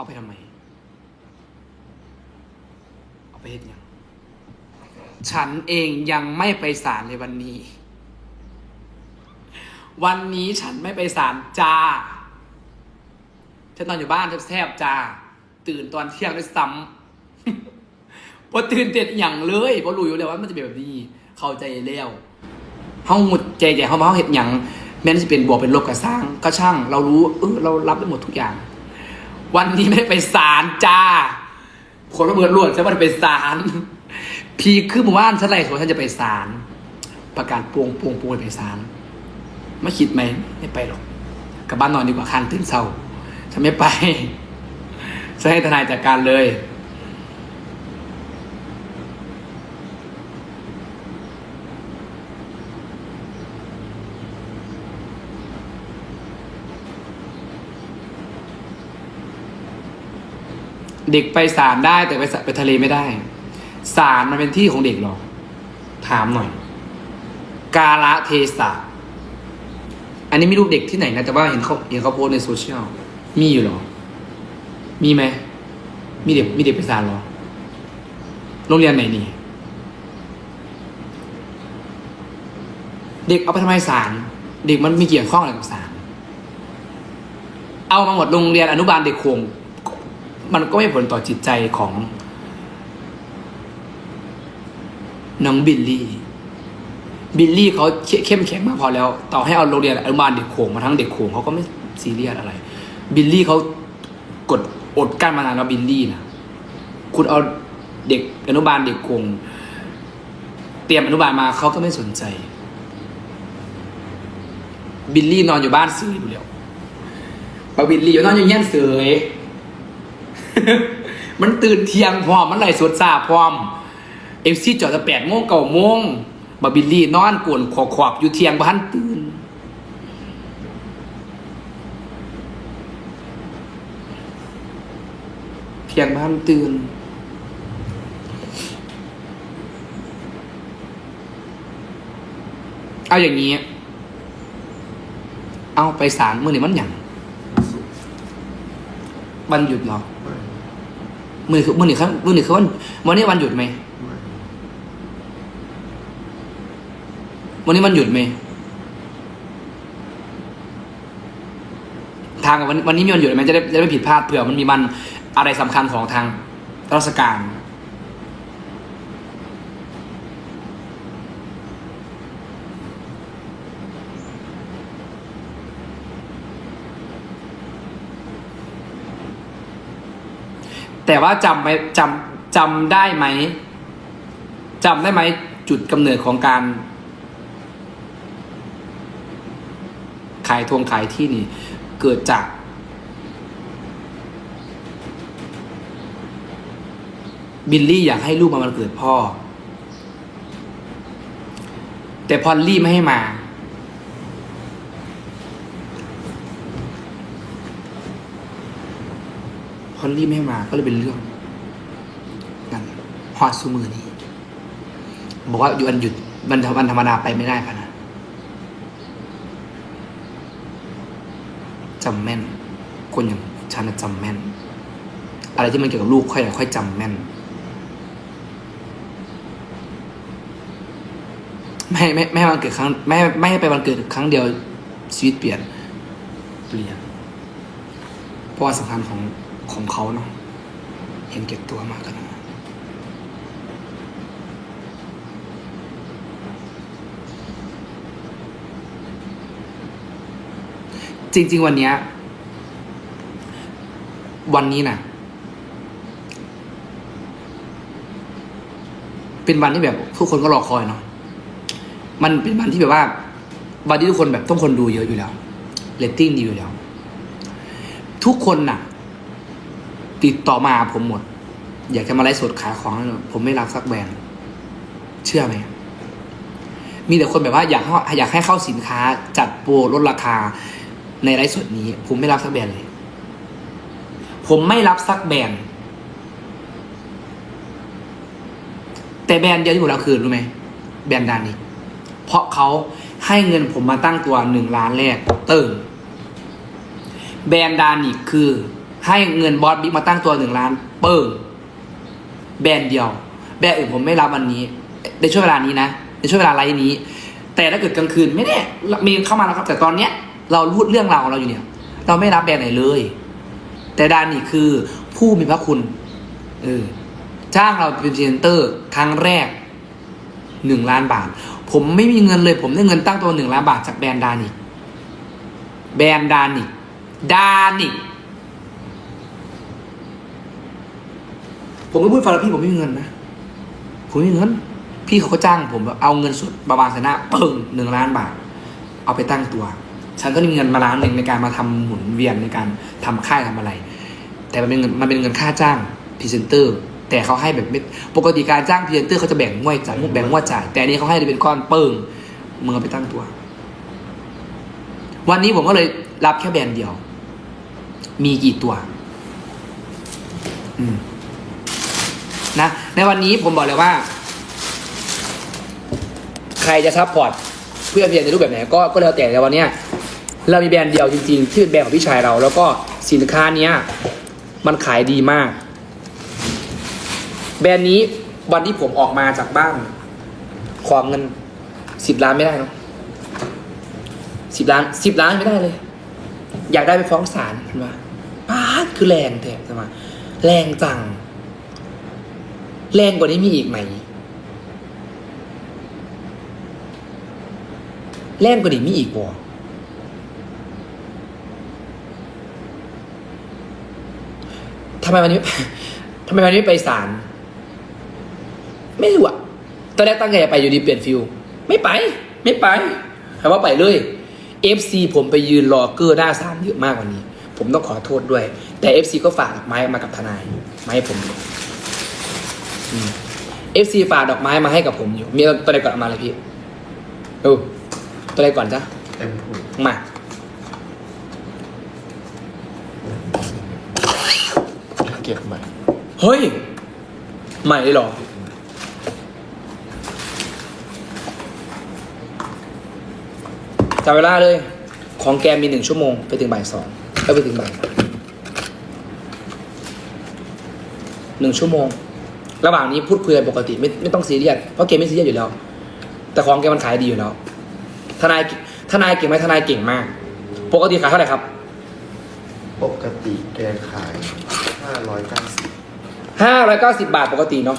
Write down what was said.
เอาไปทำไม เอาไปเฮ็ดยัง ฉันเองยังไม่ไปศาลในวันนี้ วันนี้ฉันไม่ไปศาลจ้า ฉันนอนอยู่บ้านแทบจ้า ตื่นตอนเที่ยงด้วยซ้ำพอตื่นเต้นอย่างเลยพราะรู้อยู่แล้วว่ามันจะเป็นแบบนี้ เข้าใจแล้วเฮาหมดใจใจเฮามาเฮาเห็ดหยังแม้นจะเป็นบวกเป็นลบกับสร้าง ก็ช่าง เรารู้ เออเรารับได้หมดทุกอย่าง วันนี้ไม่ไปศาลจ้าผลระเบิดรวดฉันว่าจะไปศาลพีคคือหมู่บ้านฉันไรสวนฉันจะไปศาลประกาศปวงปวงปวงไปศาลไม่คิดไหมไม่ไปหรอกกลับบ้านนอนดีกว่าคันตื่นเศร้าฉันไม่ไปฉันให้ทนายจัดการเลย เด็กไปศาลได้แต่ไปไปทะเลไม่ได้ศาลมันเป็นที่ของเด็กหรอ ถามหน่อย กาละเทศะอันนี้ไม่รู้เด็กที่ไหนนะ แต่ว่าเห็นเขาเห็นเขาโพสในโซเชียลมีอยู่หรอ มีไหมมีเด็กมีเด็กไปศาลหรอโรงเรียนไหนนี่ เด็กเอาไปทำไมศาลเด็กมันมีเกี่ยวข้องอะไรกับศาลเอามาหมดโรงเรียนอนุบาลเด็กโคง มันก็ไม่ผลต่อจิตใจของน้องบิลลี่ บิลลี่เขาเข้มแข็งมากพอแล้ว ต่อให้เอาโรงเรียนอนุบาลเด็กโขงมาทั้งเด็กโขงเขาก็ไม่ซีเรียสอะไร บิลลี่เขากดอดกั้นมานานแล้วบิลลี่นะคุณเอาเด็กอนุบาลเด็กโขงเตรียมอนุบาลมาเขาก็ไม่สนใจ บิลลี่นอนอยู่บ้านซื้ออยู่แล้วปาบิลลี่อยู่นอนอยู่เงี้ยนเสย มันตื่นเที่ยงพร้อม มันไหลสวดซาพร้อมเอฟซีจอดจะแปดโมงเก้าโมงบาบิลลี่นอนกวนขอขอบอยู่เที่ยงบ้านตื่น เที่ยงบ้านตื่นเอาอย่างนี้ เอาไปศาลเมื่อไหร่มันหยังวันหยุดเหรอ มือคือมือหนึ่งครับมือหนึ่งคือวันวันนี้วันหยุดไหมวันนี้วันหยุดไหมทางวันวันนี้มีวันหยุดไหมจะได้จะได้ไม่ผิดพลาดเผื่อมันมีมันอะไรสำคัญของทางราชการ แต่ว่าจำไหมจำจำได้ไหมจำได้ไหมจุดกำเนิดของการ ขายทวงขายที่นี่ เกิดจาก บิลลี่อยากให้ลูกมาวันเกิดพ่อ แต่พอลลี่ไม่ให้มา พอลลี่ไม่ให้มาก็เลยเป็นเรื่องนั่นฮอดซูมือนี้บอกว่าอยู่วันหยุดวันวันธรรมดาไปไม่ได้พะนะจำแม่น คนอย่างฉันจำแม่น อะไรที่มันเกี่ยวกับลูกค่อยค่อยจำแม่นไม่ไม่ไม่ให้วันเกิดครั้งไม่ไม่ให้ไปวันเกิดครั้งเดียวชีวิตเปลี่ยน เปลี่ยนเพราะว่าสำคัญของ ของเขาเนาะเห็นเก็บตัวมากขนาดนั้นจริง ๆ วันเนี้ยวันนี้นะเป็นวันที่แบบทุกคนก็รอคอยเนาะมันเป็นวันที่แบบว่า วันที่ทุกคนแบบต้องคนดูเยอะอยู่แล้วเรตติ้งดีอยู่แล้ว ทุกคนน่ะ ติดต่อมาผมหมด อยากจะมาไลฟ์สดขายของ ผมไม่รับสักแบรนด์เชื่อไหมมีแต่คนแบบว่าอยากให้อยากให้เข้าสินค้า จัดโปรลดราคาในไลฟ์สดนี้ ผมไม่รับสักแบรนด์เลย ผมไม่รับสักแบรนด์แต่แบรนด์เดียวที่ผมรับคือรู้ไหมแบรนด์ดานิเพราะเขาให้เงินผมมาตั้งตัวหนึ่งล้านแรกเติมแบรนด์ดานิคือ ให้เงินบอสบิ๊กมาตั้งตัวหนึ่งล้าน เปิงแบรนด์เดียว แบรนด์อื่นผมไม่รับวันนี้ ในช่วงเวลานี้นะ ในช่วงเวลาไลน์นี้ แต่ถ้าเกิดกลางคืนไม่แน่มีเข้ามาแล้วครับ แต่ตอนเนี้ย เราพูดเรื่องราวของเราอยู่เนี่ย เราไม่รับแบรนด์ไหนเลย แต่ดานนี่คือผู้มีพระคุณเออจ้างเราเป็นพรีเซนเตอร์ครั้งแรกหนึ่งล้านบาท ผมไม่มีเงินเลย ผมได้เงินตั้งตัวหนึ่งล้านบาทจากแบรนด์ดานิกแบรนด์ดานิกดานิก ผมก็พูดฟังแล้วพี่ผมไม่มีเงินนะ ผมไม่มีเงิน พี่เขาก็จ้างผมเอาเงินสดบาบาสนะปึ้งหนึ่งล้านบาท เอาไปตั้งตัว ฉันก็มีเงินมาล้านหนึ่งในการมาทำหมุนเวียนในการทำค่ายทำอะไร แต่มันเป็นเงินมันเป็นเงินค่าจ้างพรีเซนเตอร์ แต่เขาให้แบบปกติการจ้างพรีเซนเตอร์เขาจะแบ่งงวดจ่ายแบ่งงวดจ่าย แต่อันนี้เขาให้เป็นก้อนเปิ้งมึงเอาไปตั้งตัว วันนี้ผมก็เลยรับแค่แบรนด์เดียว มีกี่ตัว อืม นะ ในวันนี้ผมบอกเลยว่า ใครจะซัพพอร์ตเพื่อนเพียนในรูปแบบไหนก็ก็แล้วแต่แต่วันเนี้ยเรามีแบรนด์เดียวจริงๆที่เป็นแบรนด์ของพี่ชายเรา แล้วก็สินค้าเนี้ยมันขายดีมาก แบรนด์นี้วันที่ผมออกมาจากบ้านขอเงินสิบล้านไม่ได้เนาะสิบล้านสิบล้านไม่ได้เลย อยากได้ไปฟ้องศาลเห็นปะป้าคือแรงแท้ใช่ไหมแรงจัง แรงกว่านี้มีอีกไหม แรงกว่านี้มีอีกบ่ทำไมวันนี้ทำไมวันนี้ไปศาลไม่รู้อะตอนแรกตั้งใจจะไปอยู่ดีเปลี่ยนฟิลไม่ไป ไม่ไปถามว่าไปเลย FC ผมไปยืนรอเกอร์หน้าศาลเยอะมากกว่านี้ ผมต้องขอโทษด้วย แต่ FC ก็ฝากไม้มากับทนายมาให้ผม อืม FC ฝากดอกไม้มาให้กับผมอยู่ มีตัวใดก่อนเอามาเลยพี่เออตัวใดก่อนจ้ะเต็มถุงมาเก็บใหม่เฮ้ย ใหม่เลยเหรอ จับเวลาเลย ของแกมีหนึ่งชั่วโมง ไปถึงบ่ายสองแล้วไปถึงบ่ายหนึ่งชั่วโมง ระหว่างนี้พูดคุยกันปกติไม่ไม่ต้องซีเรียสเพราะเกมไม่ซีเรียสอยู่แล้ว แต่ของแกมันขายดีอยู่แล้วทนายทนายเก่งไหมทนายเก่งมาก ปกติขายเท่าไหร่ครับปกติแกขาย 590 ห้าร้อยเก้าสิบาทปกติเนาะ